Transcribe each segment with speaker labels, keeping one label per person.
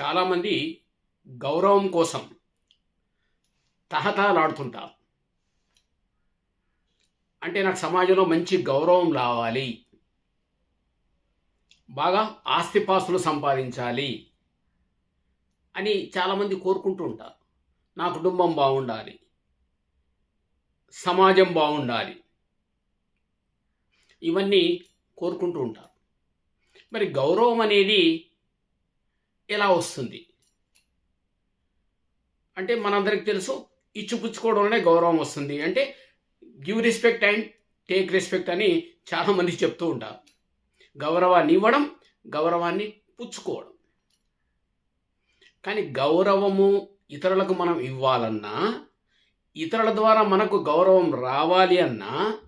Speaker 1: చాలామంది గౌరవం కోసం తహతహలాడుతుంటారు. అంటే నాకు సమాజంలో మంచి గౌరవం రావాలి. బాగా ఆస్తిపాస్తులు సంపాదించాలి అని చాలామంది కోరుకుంటూ ఉంటారు. నా కుటుంబం బాగుండాలి. సమాజం బాగుండాలి. ఇవన్నీ కోరుకుంటూ ఉంటారు. మరి గౌరవం అనేది ఎలా వస్తుంది? అంటే మనందరికి తెలుసు ఇచ్చిపుచ్చుకోవడంలోనే గౌరవం వస్తుంది. అంటే give respect and take respect అని చాలామంది చెప్తూ ఉంటారు. గౌరవాన్ని ఇవ్వడం గౌరవాన్ని పుచ్చుకోవడం. కానీ గౌరవము ఇతరులకు మనం ఇవ్వాలన్నా ఇతరుల ద్వారా మనకు గౌరవం రావాలి అన్నా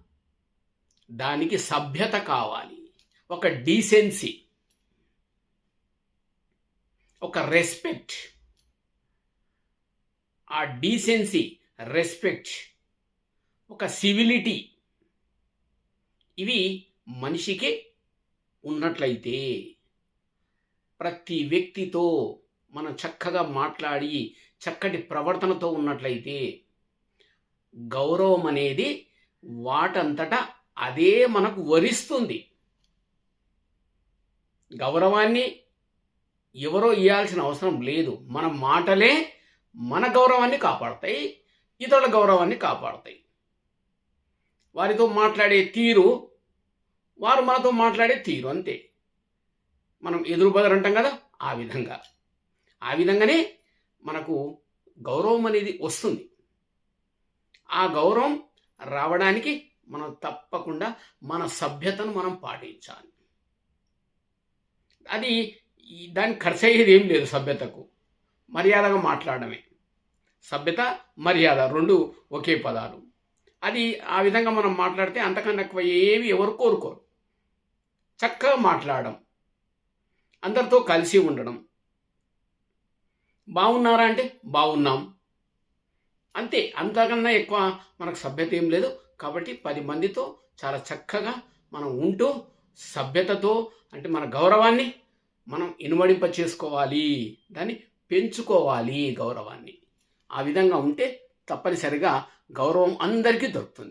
Speaker 1: దానికి సభ్యత కావాలి. ఒక డీసెన్సీ ఒక రెస్పెక్ట్ ఆ డీసెన్సీ రెస్పెక్ట్ ఒక సివిలిటీ ఇవి మనిషికి ఉన్నట్లయితే ప్రతి వ్యక్తితో మనం చక్కగా మాట్లాడి చక్కటి ప్రవర్తనతో ఉన్నట్లయితే గౌరవం అనేది వాటంతటా అదే మనకు వరిస్తుంది. గౌరవాన్ని ఎవరో ఇవ్వాల్సిన అవసరం లేదు. మన మాటలే మన గౌరవాన్ని కాపాడతాయి ఇతరుల గౌరవాన్ని కాపాడతాయి. వారితో మాట్లాడే తీరు వారు మనతో మాట్లాడే తీరు అంతే. మనం ఎదురు బదరు అంటాం కదా ఆ విధంగా. ఆ విధంగానే మనకు గౌరవం అనేది వస్తుంది. ఆ గౌరవం రావడానికి మనం తప్పకుండా మన సభ్యతను మనం పాటించాలి. అది దానికి ఖర్చు అయ్యేది ఏం లేదు సభ్యతకు. మర్యాదగా మాట్లాడమే. సభ్యత మర్యాద రెండు ఒకే పదాలు. అది ఆ విధంగా మనం మాట్లాడితే అంతకన్నా ఎక్కువ ఏవి ఎవరు కోరుకోరు. చక్కగా మాట్లాడడం. అందరితో కలిసి ఉండడం. బాగున్నారా అంటే బాగున్నాం. అంతే. అంతకన్నా ఎక్కువ మనకు సభ్యత ఏం లేదు. కాబట్టి పది మందితో చాలా చక్కగా మనం ఉంటూ సభ్యతతో అంటే మన గౌరవాన్ని మనం ఇనుమడింప చేసుకోవాలి దాన్ని పెంచుకోవాలి గౌరవాన్ని. ఆ విధంగా ఉంటే తప్పనిసరిగా గౌరవం అందరికీ దొరుకుతుంది.